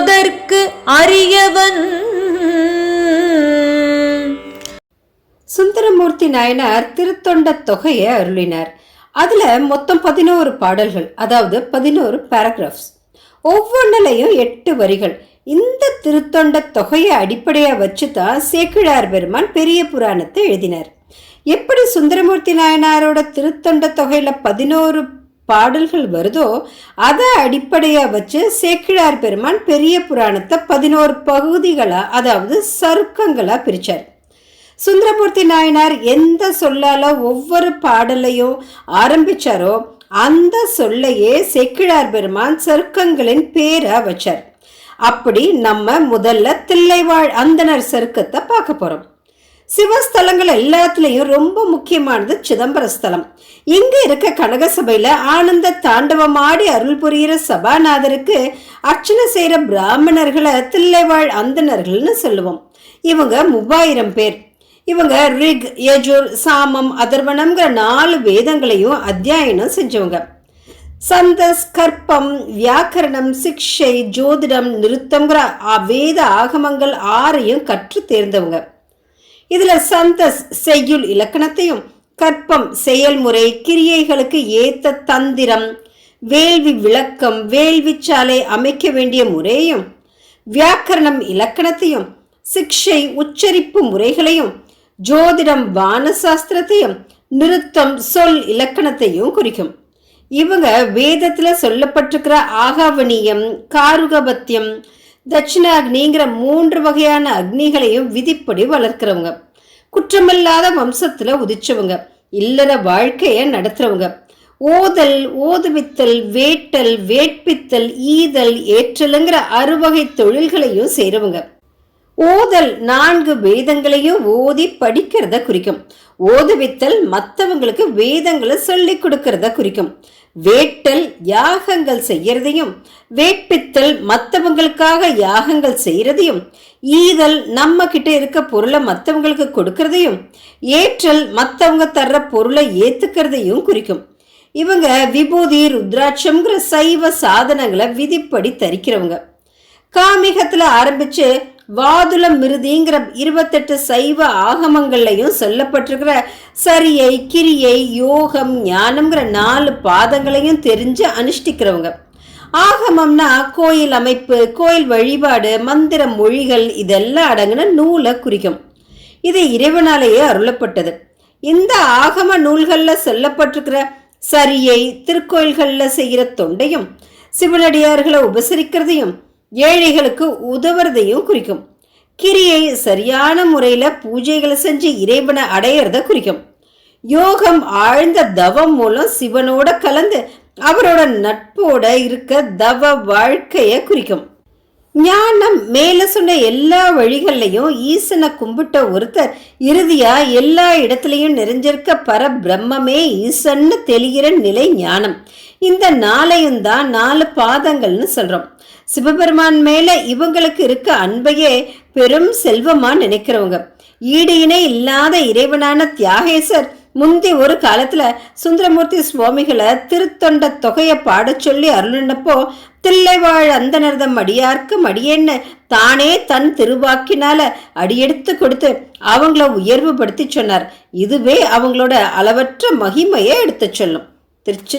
அதற்கு அரியவன். சுந்தரமூர்த்தி நாயனார் திருத்தொண்ட தொகையை அருளினார். அதுல மொத்தம் பதினோரு பாடல்கள் அதாவது பதினோரு பேராகிராஃப்ஸ் ஒவ்வொன்றிலையும் எட்டு வரிகள். இந்த திருத்தொண்ட தொகையை அடிப்படையாக வச்சு தான் சேக்கிழார் பெருமான் பெரிய புராணத்தை எழுதினார். எப்படி சுந்தரமூர்த்தி நாயனாரோட திருத்தொண்ட தொகையில பதினோரு பாடல்கள் வருதோ அதை அடிப்படையாக வச்சு சேக்கிழார் பெருமான் பெரிய புராணத்தை பதினோரு பகுதிகளாக அதாவது சருக்கங்களாக பிரித்தார் சுந்தரமூர்த்தி நாயனார் எந்த சொல்லால ஒவ்வொரு பாடலையும் ஆரம்பிச்சாரோ அந்த சொல்லையே செக்கிழார் பெருமான் சருக்கங்களின் பேரா வச்சார். அப்படி நம்ம முதல்ல தில்லைவாழ் அந்தனர் சருக்கத்தை பார்க்க போறோம். சிவஸ்தலங்கள் எல்லாத்துலேயும் ரொம்ப முக்கியமானது சிதம்பர ஸ்தலம். இங்கே இருக்க கனக சபையில் ஆனந்த தாண்டவமாடி அருள் புரிகிற சபாநாதருக்கு அர்ச்சனை செய்கிற பிராமணர்களை தில்லைவாழ் அந்தணர்கள்னு சொல்லுவோம். இவங்க மூவாயிரம் பேர். இவங்க ரிக் யஜுர் சாமம் அதர்வனம்ங்கிற நாலு வேதங்களையும் அத்தியாயனம் செஞ்சவங்க. சந்தஸ் கற்பம் வியாக்கரணம் சிக்ஷை ஜோதிடம் நிருத்தம்ங்கிற வேத ஆகமங்கள் ஆறையும் கற்று தேர்ந்தவங்க. இதுல சந்தஸ் செய்யுள் இலக்கணத்தையும் கற்பம் செயல்முறை கிரியைகளுக்கு ஏத்த தந்திரம் வேள்வி விளக்கம் வேள்விச்சாலை அமைக்க வேண்டிய முறையும் வியாக்கரணம் இலக்கணத்தையும் சிக்ஷை உச்சரிப்பு முறைகளையும் ஜோதிடம் வானசாஸ்திரத்தையும் நிருத்தம் சொல் இலக்கணத்தையும் குறிக்கும். இவங்க வேதத்தில் சொல்லப்பட்டிருக்கிற ஆகாவணியம் காருகபத்தியம் தட்சிணாக்னிங்கிற மூன்று வகையான அக்னிகளையும் விதிப்படி வளர்க்குறவங்க. குற்றமில்லாத வம்சத்தில் உதிச்சவங்க. இல்லற வாழ்க்கையை நடத்துறவங்க. ஓதல் ஓதுவித்தல் வேட்டல் வேட்பித்தல் ஈதல் ஏற்றலுங்கிற அறுவகை தொழில்களையும் செய்கிறவங்க ஓதல் நான்கு வேதங்களையும் ஓதி படிக்கிறத குறிக்கும். ஓதுவித்தல் மற்றவங்களுக்கு வேதங்களை சொல்லி கொடுக்கறத குறிக்கும். வேட்டல் யாகங்கள் செய்யறதையும் வேட்பித்தல் மற்றவங்களுக்காக யாகங்கள் செய்யறதையும் ஈதல் நம்ம கிட்ட இருக்க பொருளை மற்றவங்களுக்கு கொடுக்கறதையும் ஏற்றல் மற்றவங்க தர்ற பொருளை ஏத்துக்கிறதையும் குறிக்கும். இவங்க விபூதி ருத்ராட்சம்ங்கிற சைவ சாதனங்களை விதிப்படி தரிக்கிறவங்க. காமிகத்துல ஆரம்பிச்சு வாதுல மிருதிங்கிற இருபத்தெட்டு சைவ ஆகமங்கள்லையும் சொல்லப்பட்டிருக்கிற சரியை கிரியை யோகம் ஞானம்ங்கிற நாலு பாதங்களையும் தெரிஞ்சு அனுஷ்டிக்கிறவங்க. ஆகமம்னா கோயில் அமைப்பு கோயில் வழிபாடு மந்திர மொழிகள் இதெல்லாம் அடங்கின நூலை குறிக்கும். இது இறைவனாலேயே அருளப்பட்டது. இந்த ஆகம நூல்களில் சொல்லப்பட்டிருக்கிற சரியை திருக்கோயில்களில் செய்கிற தொண்டையும் சிவனடியார்களை உபசரிக்கிறதையும் ஏழைகளுக்கு உதவுறதையும் குறிக்கும். கிரியை சரியான முறையில் பூஜைகளை செஞ்சு இறைவனை அடையிறத குறிக்கும். யோகம் ஆழ்ந்த தவம் மூலம் சிவனோட கலந்து அவரோட நட்போட இருக்க தவ வாழ்க்கையை குறிக்கும். ஞானம் மேல சொன்ன எல்லா வழிகள்லையும் ஈசனை கும்பிட்ட ஒருத்தர் இறுதியா எல்லா இடத்துலையும் நிறைஞ்சிருக்க பர பிரம்மமே ஈசன்னு தெளிகிற நிலை ஞானம். இந்த நாளையும் தான் நாலு பாதங்கள்னு சொல்றோம். சிவபெருமான் மேல இவங்களுக்கு இருக்க அன்பையே பெரும் செல்வமா நினைக்கிறவங்க. ஈடு இணை இல்லாத இறைவனான தியாகேசர் முந்தி ஒரு காலத்தில் சுந்தரமூர்த்தி சுவாமிகளை திருத்தொண்ட தொகையை பாடச் சொல்லி அருளினப்போ தில்லைவாழ் அந்தனர்தம் அடியார்க்கு மடியேன்னு தானே தன் திருவாக்கினால அடியெடுத்து கொடுத்து அவங்கள உயர்வுபடுத்தி சொன்னார். இதுவே அவங்களோட அளவற்ற மகிமையை எடுத்துச் சொல்லும். திருச்சி